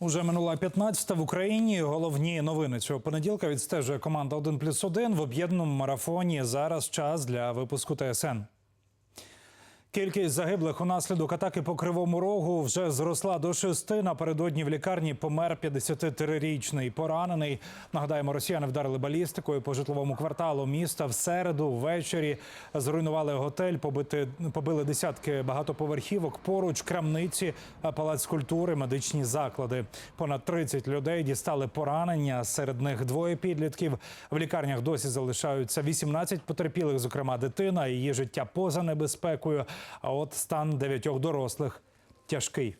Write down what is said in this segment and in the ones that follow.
Уже минула 15 в Україні. Головні новини цього понеділка відстежує команда «1 плюс 1» в об'єднаному марафоні. Зараз час для випуску ТСН. Кількість загиблих унаслідок атаки по кривому рогу вже зросла до шести. Напередодні в лікарні помер 53-річний поранений. Нагадаємо, росіяни вдарили балістикою по житловому кварталу міста. В середу ввечері зруйнували готель, побити побили десятки багатоповерхівок. Поруч крамниці, палац культури, медичні заклади. Понад 30 людей дістали поранення. Серед них двоє підлітків. В лікарнях досі залишаються 18 потерпілих, зокрема дитина. Її життя поза небезпекою. А от стан дев'ятьох дорослих тяжкий.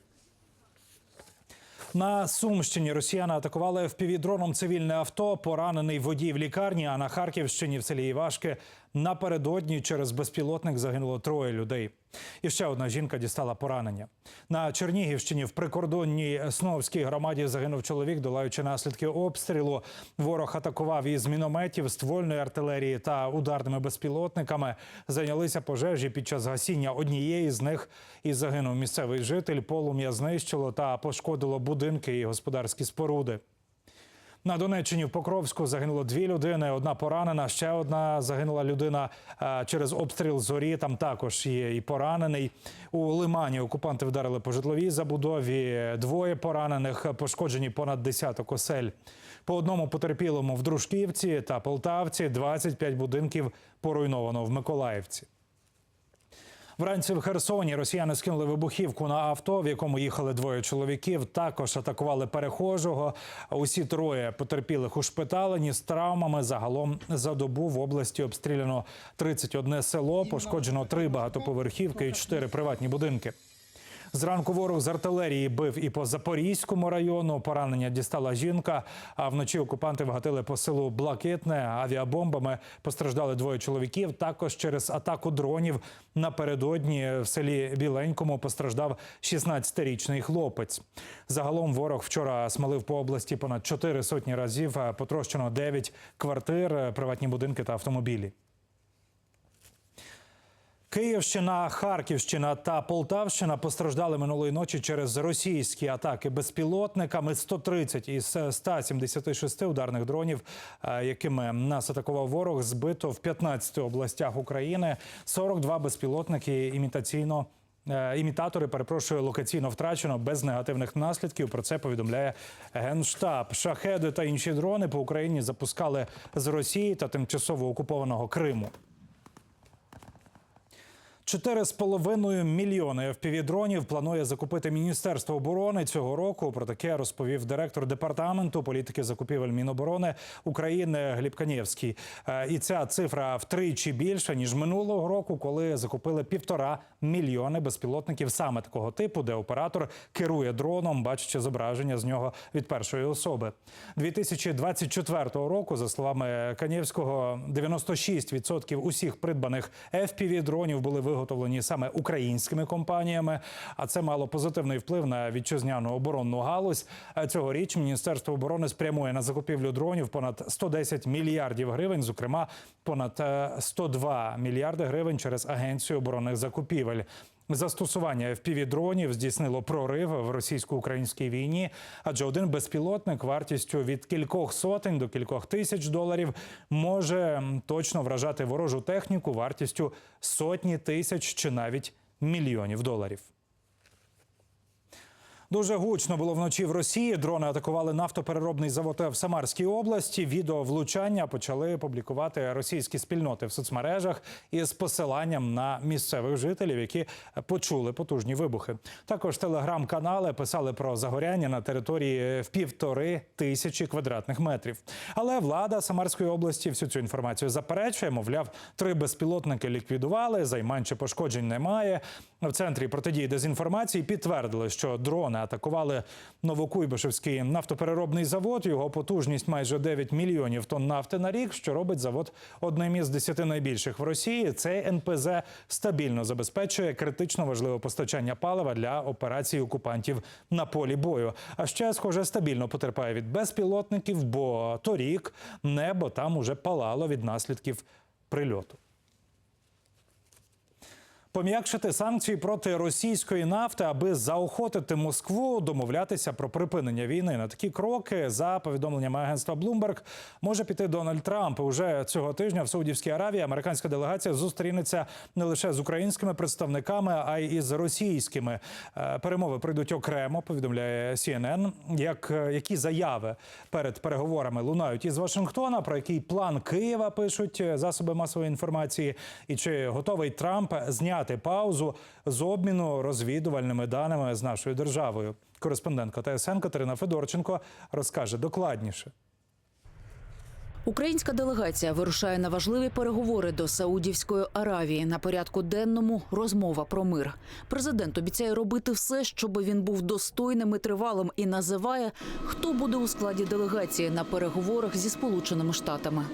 На Сумщині росіяни атакували впівдроном цивільне авто. Поранений водій в лікарні. А на Харківщині в селі Івашки напередодні через безпілотник загинуло троє людей. І ще одна жінка дістала поранення. На Чернігівщині в прикордонній Сновській громаді загинув чоловік, долаючи наслідки обстрілу. Ворог атакував із мінометів, ствольної артилерії та ударними безпілотниками. Зайнялися пожежі під час гасіння однієї з них і загинув місцевий житель. Полум'я знищило та пошкодило будинки і господарські споруди. На Донеччині в Покровську загинуло дві людини. Одна поранена, ще одна загинула людина е, через обстріл зорі. Там також є і поранений. У Лимані окупанти вдарили по житловій забудові. Двоє поранених, пошкоджені понад десяток осель. По одному потерпілому в Дружківці та Полтавці 25 будинків поруйновано в Миколаївці. Вранці в Херсоні росіяни скинули вибухівку на авто, в якому їхали двоє чоловіків. Також атакували перехожого. Усі троє потерпілих ушпиталені з травмами. Загалом за добу в області обстріляно 31 село, пошкоджено три багатоповерхівки і чотири приватні будинки. Зранку ворог з артилерії бив і по Запорізькому району. Поранення дістала жінка. А вночі окупанти вгатили по селу Блакитне авіабомбами. Постраждали двоє чоловіків. Також через атаку дронів напередодні в селі Біленькому постраждав 16-річний хлопець. Загалом ворог вчора смалив по області понад чотири сотні разів. Потрощено 9 квартир, приватні будинки та автомобілі. Київщина, Харківщина та Полтавщина постраждали минулої ночі через російські атаки безпілотниками. 130 із 176 ударних дронів, е, якими нас атакував ворог, збито в 15 областях України. 42 безпілотники імітаційно. е, Імітатори, перепрошую, локаційно втрачено без негативних наслідків. Про це повідомляє генштаб. Шахеди та інші дрони по Україні запускали з Росії та тимчасово окупованого Криму. 4,5 мільйони FPV-дронів планує закупити Міністерство оборони цього року. Про таке розповів директор департаменту політики закупівель Міноборони України Глібканєвський. Е, І ця цифра втричі більша ніж минулого року, коли закупили півтора мільйони безпілотників саме такого типу, де оператор керує дроном, бачачи зображення з нього від першої особи. 2024 року, за словами Канєвського, 96% усіх придбаних FPV-дронів були виготовлені саме українськими компаніями. А це мало позитивний вплив на вітчизняну оборонну галузь. Цьогоріч Міністерство оборони спрямує на закупівлю дронів понад 110 мільярдів гривень, зокрема понад е, 102 мільярди гривень через агенцію оборонних закупівель. Застосування FPV-дронів здійснило прорив в російсько-українській війні, адже один безпілотник вартістю від кількох сотень до кількох тисяч доларів може точно вражати ворожу техніку вартістю сотні тисяч чи навіть мільйонів доларів. Дуже гучно було вночі в Росії. Дрони атакували нафтопереробний завод в Самарській області. Відео влучання почали публікувати російські спільноти в соцмережах із посиланням на місцевих жителів, які почули потужні вибухи. Також телеграм-канали писали про загоряння на території в півтори тисячі квадратних метрів. Але влада Самарської області всю цю інформацію заперечує. Мовляв, три безпілотники ліквідували, займань чи пошкоджень немає. В центрі протидії дезінформації підтвердили, що дрони атакували Новокуйбишевський нафтопереробний завод. Його потужність майже 9 мільйонів тонн нафти на рік, що робить завод одним із десяти найбільших в Росії. Цей НПЗ стабільно забезпечує критично важливе постачання палива для операцій окупантів на полі бою. А ще, схоже, стабільно потерпає від безпілотників, бо торік небо там уже палало від наслідків прильоту. Пом'якшити санкції проти російської нафти, аби заохотити Москву домовлятися про припинення війни. На такі кроки, за повідомленнями агентства Bloomberg, може піти Дональд Трамп. Уже цього тижня в Саудівській Аравії американська делегація зустрінеться не лише з українськими представниками, а й із російськими. Е, Перемови пройдуть окремо. Повідомляє CNN. Як е, які заяви перед переговорами лунають із Вашингтона, про який план Києва пишуть е, засоби масової інформації, і чи готовий Трамп зняти паузу з обміну розвідувальними даними з нашою державою? Кореспондентка ТСН Катерина Федорченко розкаже докладніше. Українська делегація вирушає на важливі переговори до Саудівської Аравії. На порядку денному розмова про мир. Президент обіцяє робити все, щоб він був достойним і тривалим, і називає, хто буде у складі делегації на переговорах зі Сполученими Штатами.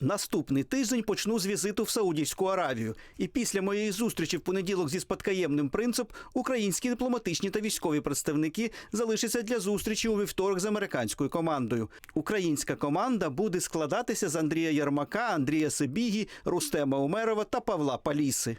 Наступний тиждень почну з візиту в Саудівську Аравію. І після моєї зустрічі в понеділок зі спадкоємним принцип українські дипломатичні та військові представники залишаться для зустрічі у вівторок з американською командою. Українська команда буде складатися з Андрія Ярмака, Андрія Сибігі, Рустема Умерова та Павла Паліси.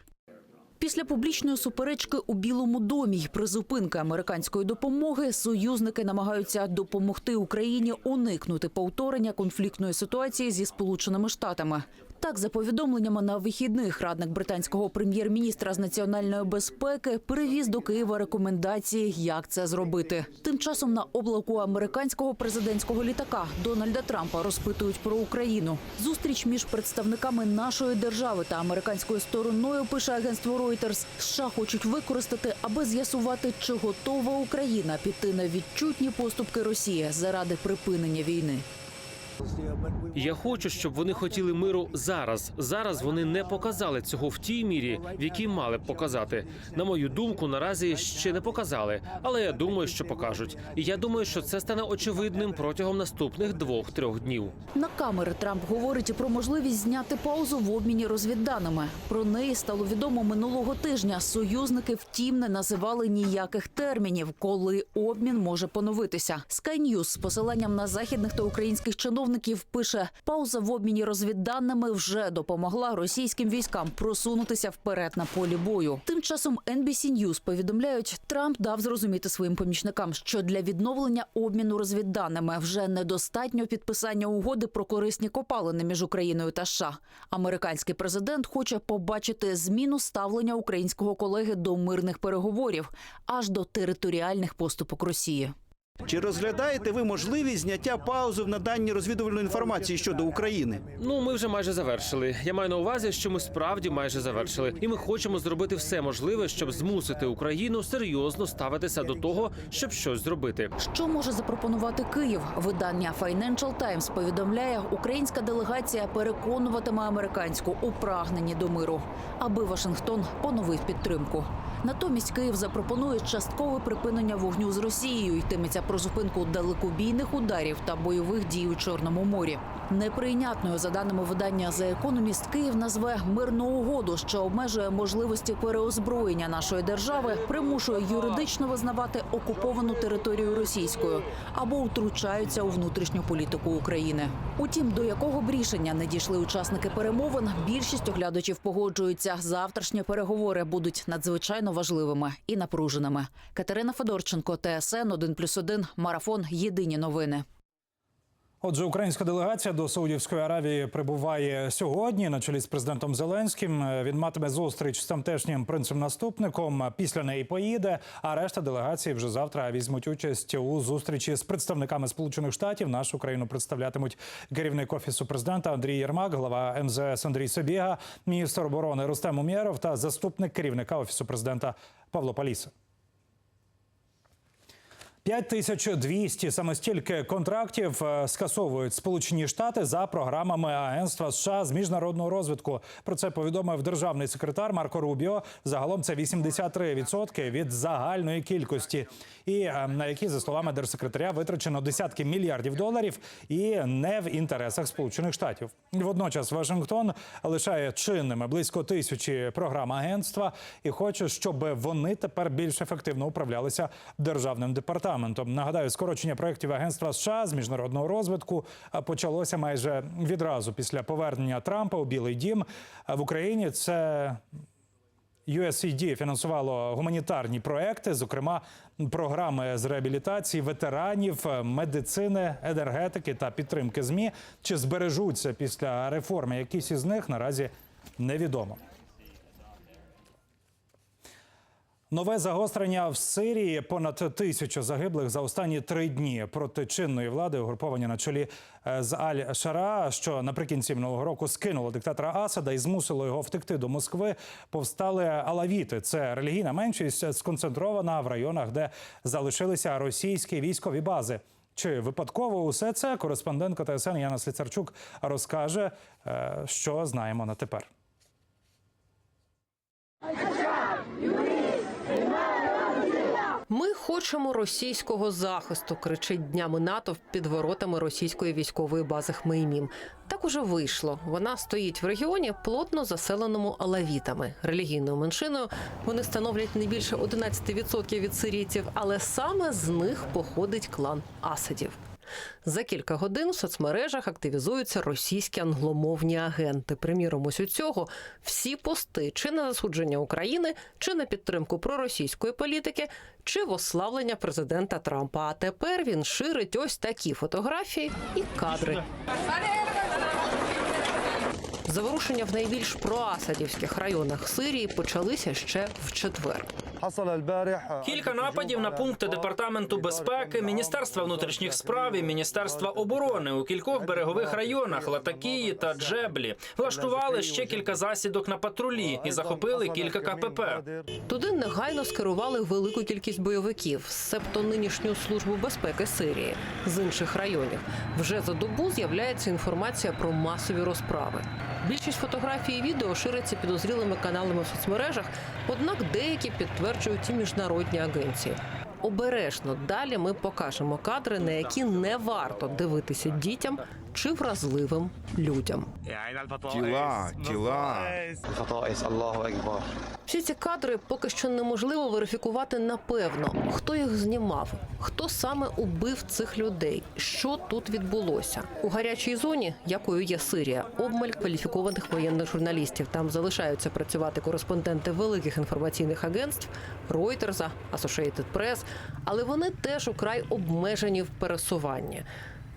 Після публічної суперечки у Білому домі й призупинки американської допомоги союзники намагаються допомогти Україні уникнути повторення конфліктної ситуації зі Сполученими Штатами. Так, за повідомленнями на вихідних, радник британського прем'єр-міністра з національної безпеки перевіз до Києва рекомендації, як це зробити. Тим часом на облаку американського президентського літака Дональда Трампа розпитують про Україну. Зустріч між представниками нашої держави та американською стороною пише агентство Reuters, США хочуть використати, аби з'ясувати, чи готова Україна піти на відчутні поступки Росії заради припинення війни. Я хочу, щоб вони хотіли миру зараз. Зараз вони не показали цього в тій мірі, в якій мали б показати. На мою думку, наразі ще не показали, але я думаю, що покажуть. І я думаю, що це стане очевидним протягом наступних двох-трьох днів. На камери Трамп говорить про можливість зняти паузу в обміні розвідданими. Про неї стало відомо минулого тижня. Союзники, втім, не називали ніяких термінів, коли обмін може поновитися. Sky News з посиланням на західних та українських чиновників пише: пауза в обміні розвідданими вже допомогла російським військам просунутися вперед на полі бою. Тим часом NBC News повідомляють, Трамп дав зрозуміти своїм помічникам, що для відновлення обміну розвідданими вже недостатньо підписання угоди про корисні копалини між Україною та США. Американський президент хоче побачити зміну ставлення українського колеги до мирних переговорів аж до територіальних поступок Росії. Чи розглядаєте ви можливість зняття паузи в наданні розвідувальної інформації щодо України? Ну, ми вже майже завершили. Я маю на увазі, що ми справді майже завершили, і ми хочемо зробити все можливе, щоб змусити Україну серйозно ставитися до того, щоб щось зробити. Що може запропонувати Київ? Видання Financial Times повідомляє, українська делегація переконуватиме американську у прагненні до миру, аби Вашингтон поновив підтримку. Натомість Київ запропонує часткове припинення вогню з Росією. Йтиметься про зупинку далекобійних ударів та бойових дій у Чорному морі. Неприйнятною, за даними видання The Economist, Київ назве мирну угоду, що обмежує можливості переозброєння нашої держави, примушує юридично визнавати окуповану територію російською або втручаються у внутрішню політику України. Утім, до якого б рішення не дійшли учасники перемовин, більшість оглядачів погоджуються. Завтрашні переговори будуть надзвичайно важливими і напруженими. Катерина Федорченко, ТСН 1+,1, Марафон. Єдині новини. Отже, українська делегація до Саудівської Аравії прибуває сьогодні на чолі з президентом Зеленським. Він матиме зустріч з тамтешнім принцем наступником. Після неї поїде. А решта делегації вже завтра візьмуть участь у зустрічі з представниками Сполучених Штатів. Нашу країну представлятимуть керівник офісу президента Андрій Єрмак, глава МЗС Андрій Собєга, міністр оборони Рустем Умєров та заступник керівника офісу президента Павло Паліса. 5200 саме стільки контрактів е, скасовують Сполучені Штати за програмами Агентства США з міжнародного розвитку. Про це повідомив державний секретар Марко Рубіо. Загалом це 83% від загальної кількості, і е, на які, за словами держсекретаря, витрачено десятки мільярдів доларів і не в інтересах Сполучених Штатів. Водночас Вашингтон лишає чинними близько тисячі програм агентства і хоче, щоб вони тепер більш ефективно управлялися державним департаментом. Нагадаю, скорочення проєктів агентства США з міжнародного розвитку почалося майже відразу після повернення Трампа у Білий Дім в Україні. Це USAID фінансувало гуманітарні проекти, зокрема програми з реабілітації ветеранів, медицини, енергетики та підтримки змі. Чи збережуться після реформи якісь із них наразі невідомо. Нове загострення в Сирії понад тисячу загиблих за останні три дні проти чинної влади угруповання на чолі е, з Аль-Шара, що наприкінці минулого року скинуло диктатора Асада і змусило його втекти до Москви. Повстали алавіти. Це релігійна меншість сконцентрована в районах, де залишилися російські військові бази. Чи випадково усе це кореспондентка ТСН Яна Сліцарчук розкаже, е, що знаємо на тепер. Ми хочемо російського захисту, кричить днями НАТО під воротами російської військової бази Хмеймім. Так уже вийшло. Вона стоїть в регіоні, плотно заселеному алавітами, релігійною меншиною. Вони становлять не більше 11% від сирійців, але саме з них походить клан Асадів. За кілька годин в соцмережах активізуються російські англомовні агенти. Приміром, ось у цього всі пости чи на засудження України, чи на підтримку проросійської політики, чи в ославлення президента Трампа. А тепер він ширить ось такі фотографії і кадри. Заворушення в найбільш проасадівських районах Сирії почалися ще в четвер. Кілька нападів на пункти департаменту безпеки, міністерства внутрішніх справ і міністерства оборони у кількох берегових районах Латакії та Джеблі влаштували ще кілька засідок на патрулі і захопили кілька КПП. Туди негайно скерували велику кількість бойовиків, себто нинішню службу безпеки Сирії з інших районів. Вже за добу з'являється інформація про масові розправи. Більшість фотографій і відео шириться підозрілими каналами в соцмережах, однак деякі підтверджують і міжнародні агенції. Обережно далі ми покажемо кадри, на які не варто дивитися дітям чи вразливим людям. Тіла, тіла. Всі ці кадри поки що неможливо верифікувати напевно, хто їх знімав, хто саме убив цих людей, що тут відбулося у гарячій зоні, якою є Сирія, обмаль кваліфікованих воєнних журналістів. Там залишаються працювати кореспонденти великих інформаційних агентств Reuters, Associated Press, але вони теж украй обмежені в пересуванні.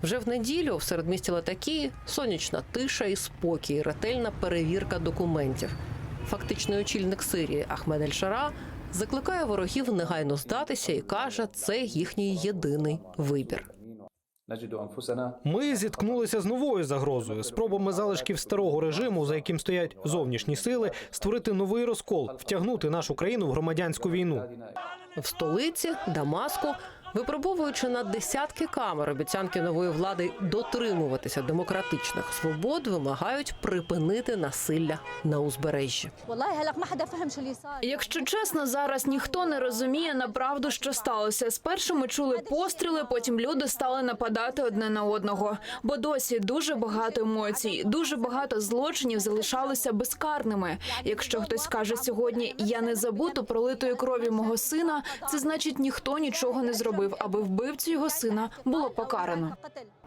Вже в неділю в середмісті Латакії сонячна тиша і спокій, ретельна перевірка документів. Фактичний очільник Сирії Ахмед Ель-Шара закликає ворогів негайно здатися і каже, це їхній єдиний вибір. Ми зіткнулися з новою загрозою спробами залишків старого режиму, за яким стоять зовнішні сили, створити новий розкол, втягнути нашу країну в громадянську війну. В столиці Дамаску, Випробовуючи на десятки камер обіцянки нової влади дотримуватися демократичних свобод, вимагають припинити насилля на узбережжі. Якщо чесно, зараз ніхто не розуміє направду, що сталося. Спершу ми чули постріли, потім люди стали нападати одне на одного. Бо досі дуже багато емоцій, дуже багато злочинів залишалося безкарними. Якщо хтось каже сьогодні, я не забуду пролитої крові мого сина, це значить ніхто нічого не зробив зробив, аби вбивці його сина було покарано.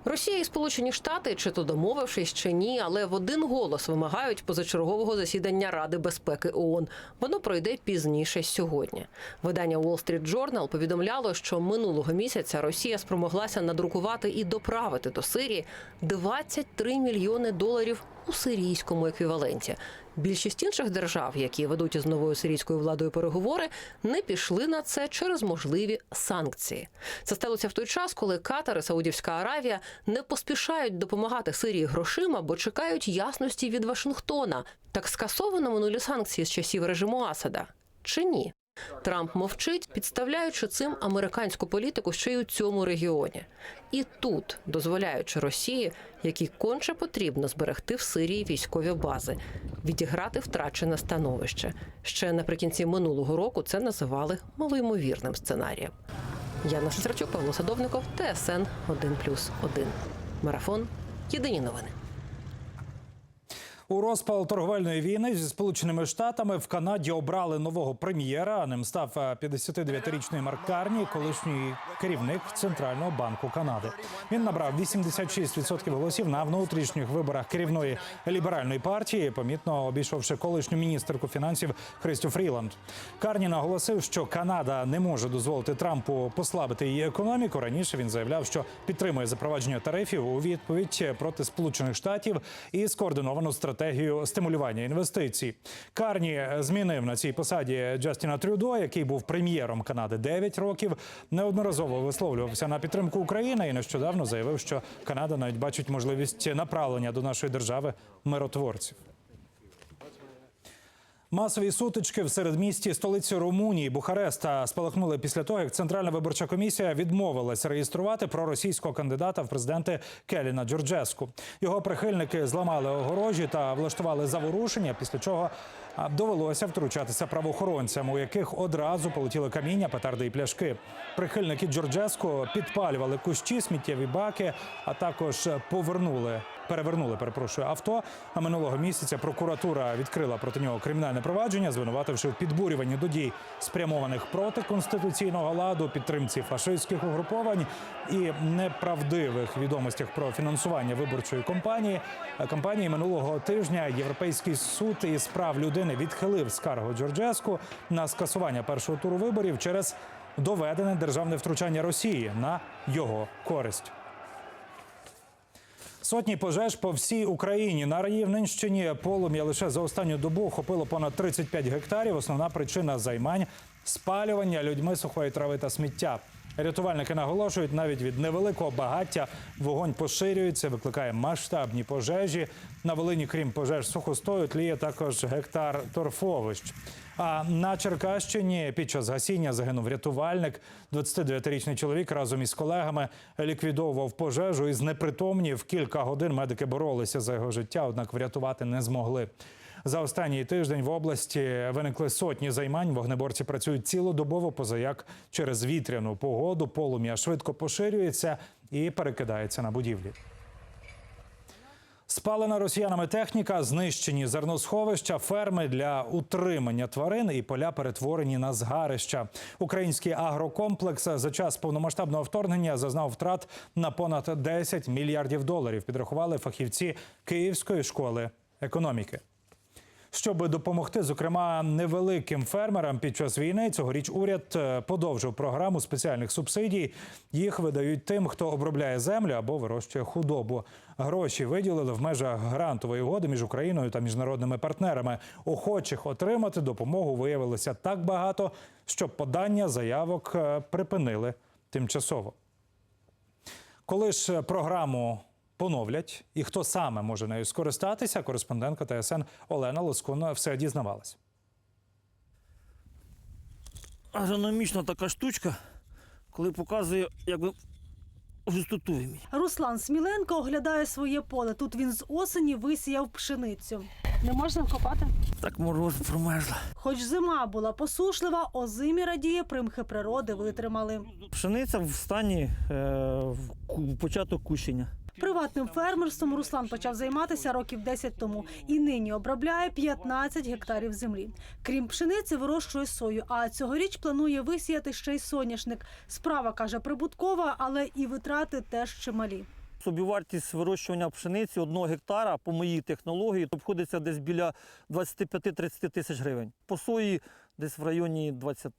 Росія і Сполучені Штати, чи то домовившись, чи ні, але в один голос вимагають позачергового засідання Ради безпеки ООН. Воно пройде пізніше сьогодні. Видання Wall Street Journal повідомляло, що минулого місяця Росія спромоглася надрукувати і доправити до Сирії 23 мільйони доларів у сирійському еквіваленті. Більшість інших держав, які ведуть із новою сирійською владою переговори, не пішли на це через можливі санкції. Це сталося в той час, коли Катар і Саудівська Аравія не поспішають допомагати Сирії грошима, бо чекають ясності від Вашингтона. Так скасовано минулі санкції з часів режиму Асада чи ні? Трамп мовчить, підставляючи цим американську політику ще й у цьому регіоні. І тут, дозволяючи Росії, якій конче потрібно зберегти в Сирії військові бази, відіграти втрачене становище. Ще наприкінці минулого року це називали малоймовірним сценарієм. Яна Шестерчук, Павло Садовников, ТСН 1+,1. Марафон. Єдині новини. У розпал торговельної війни зі сполученими штатами в Канаді обрали нового прем'єра. Ним став е, 59-річний Марк Карні, колишній керівник центрального банку Канади. Він набрав 86% голосів на внутрішніх виборах керівної ліберальної партії, помітно обійшовши колишню міністерку фінансів Христю Фріланд. Карні наголосив, що Канада не може дозволити Трампу послабити її економіку. Раніше він заявляв, що підтримує запровадження тарифів у відповідь проти Сполучених Штатів і скоординовану стратегію стимулювання інвестицій. Карні змінив на цій посаді Джастіна Трюдо, який був прем'єром Канади 9 років. Неодноразово висловлювався на підтримку України і нещодавно заявив, що Канада навіть бачить можливість направлення до нашої держави миротворців. Масові сутички в середмісті столиці Румунії Бухареста спалахнули після того, як Центральна виборча комісія відмовилась реєструвати проросійського кандидата в президенти Келіна Джорджеску. Його прихильники зламали огорожі та влаштували заворушення, після чого довелося втручатися правоохоронцям, у яких одразу полетіли каміння, петарди і пляшки. Прихильники Джорджеску підпалювали кущі, сміттєві баки, а також повернули перевернули, перепрошую, авто. А минулого місяця прокуратура відкрила проти нього кримінальне провадження, звинувативши в підбурюванні до дій, спрямованих проти конституційного ладу, підтримці фашистських угруповань і неправдивих відомостях про фінансування виборчої кампанії. Кампанії минулого тижня Європейський суд із прав людини відхилив скаргу Джорджеску на скасування першого туру виборів через доведене державне втручання Росії на його користь. Сотні пожеж по всій Україні на Рівненщині полум'я лише за останню добу охопило понад 35 гектарів. Основна причина займань спалювання людьми сухої трави та сміття. Рятувальники наголошують, навіть від невеликого багаття вогонь поширюється, викликає масштабні пожежі. На Волині, крім пожеж сухостою, тліє також гектар торфовищ. А на Черкащині під час гасіння загинув рятувальник. 29-річний чоловік разом із колегами ліквідовував пожежу і знепритомнів. Кілька годин медики боролися за його життя, однак врятувати не змогли. За останній тиждень в області виникли сотні займань. Вогнеборці працюють цілодобово, позаяк через вітряну погоду. Полум'я швидко поширюється і перекидається на будівлі. Спалена росіянами техніка, знищені зерносховища, ферми для утримання тварин і поля перетворені на згарища. Український агрокомплекс за час повномасштабного вторгнення зазнав втрат на понад 10 мільярдів доларів. Підрахували фахівці Київської школи економіки. Щоб допомогти, зокрема, невеликим фермерам під час війни, цьогоріч уряд е, подовжив програму спеціальних субсидій. Їх видають тим, хто обробляє землю або вирощує худобу. Гроші виділили в межах грантової угоди між Україною та міжнародними партнерами. Охочих отримати допомогу виявилося так багато, що подання заявок е, припинили тимчасово. Коли ж програму поновлять і хто саме може нею скористатися, кореспондентка ТСН Олена Лоскун все дізнавалась. Агрономічна така штучка, коли показує, якби густоту. Руслан Сміленко оглядає своє поле. Тут він з осені висіяв пшеницю. Не можна вкопати? Так мороз промерзла. Хоч зима була посушлива, озимі радіє, примхи природи витримали. Пшениця в стані е, в початок кущення. Приватним фермерством Руслан почав займатися років 10 тому і нині обробляє 15 гектарів землі. Крім пшениці, вирощує сою. А цьогоріч планує висіяти ще й соняшник. Справа каже прибуткова, але і витрати теж чималі. Собівартість вирощування пшениці одного гектара по моїй технології обходиться десь біля 25-30 тисяч гривень. По сої десь в районі 20.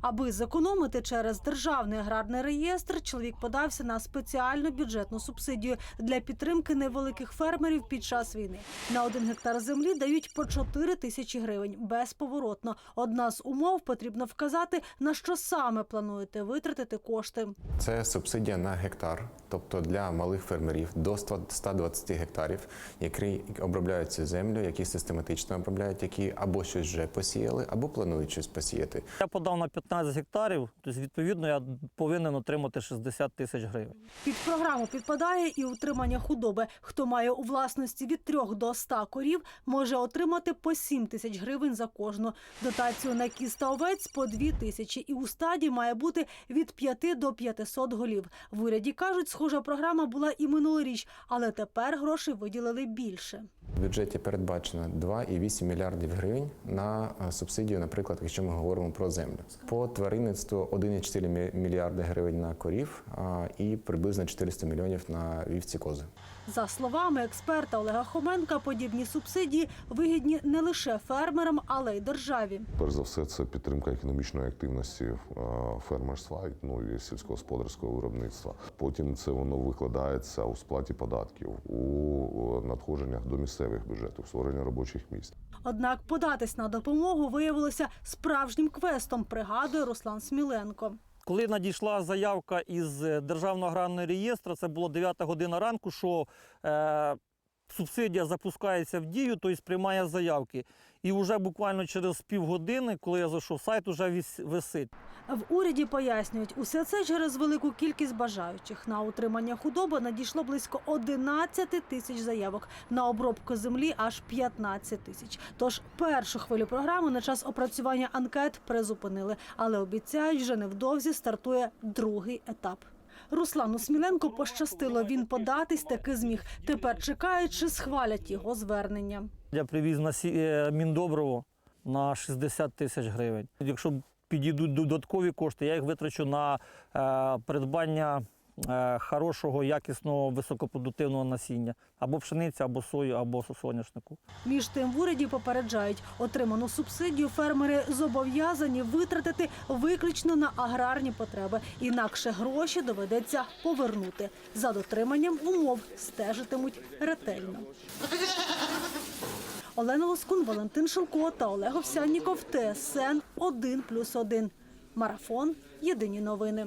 Аби зекономити через державний аграрний реєстр, чоловік подався на спеціальну бюджетну субсидію для підтримки невеликих фермерів під час війни. На один гектар землі дають по 4 тисячі гривень безповоротно. Одна з умов потрібно вказати на що саме плануєте витратити кошти. Це субсидія на гектар, тобто для малих фермерів до 100 120 гектарів, які обробляють цю землю, які систематично обробляють, які або щось вже посіяли, або планують щось посіяти. Я подав на 15 гектарів, тобто відповідно я повинен отримати 60 тисяч гривень. Під програму підпадає і утримання худоби. Хто має у власності від 3 до 100 корів, може отримати по 7 тисяч гривень за кожну. Дотацію на кіз та овець по 2 тисячі. І у стаді має бути від 5 до 500 голів. В уряді кажуть, схожа програма була і минулоріч, але тепер грошей виділили більше. В бюджеті передбачено 2,8 мільярдів гривень на е, субсидію, наприклад, якщо ми говоримо про землю. По тваринництву 1,4 мі- мільярди гривень на корів і приблизно 400 мільйонів на вівці кози. За словами експерта Олега Хоменка, подібні субсидії вигідні не лише фермерам, але й державі. Перш за все, це підтримка економічної активності е, фермерства, ну і сільськогосподарського виробництва. Потім це воно викладається у сплаті податків, у надходженнях до місцевих бюджетів, створення робочих місць. Однак податись на допомогу виявилося справжнім квестом, пригадує Руслан Сміленко. Коли надійшла заявка із е, Державного аграрного реєстру, це було 9 година ранку, що е, субсидія запускається в дію, тобто приймає заявки. І вже буквально через півгодини, коли я зайшов сайт, віс- висить. В уряді пояснюють, усе це через велику кількість бажаючих. На утримання худоби надійшло близько 11 тисяч заявок, на обробку землі аж 15 тисяч. Тож першу хвилю програми на час опрацювання анкет призупинили, але обіцяють, вже невдовзі стартує другий етап. Руслану Сміленко пощастило. Він податись таки зміг. Тепер чекаючи, чи схвалять його звернення. Я привіз на е, на 60 тисяч гривень. Якщо підійдуть додаткові кошти, я їх витрачу на е, придбання хорошого, якісного, високопродуктивного насіння або пшениці, або сою, або соняшнику. Між тим в уряді попереджають, отриману субсидію фермери зобов'язані витратити виключно на аграрні потреби. Інакше гроші доведеться повернути. За дотриманням умов стежитимуть ретельно. Олена Лоскун, Валентин Шилко та Олег Овсянніков. ТСН 1+,1. Марафон. Єдині новини.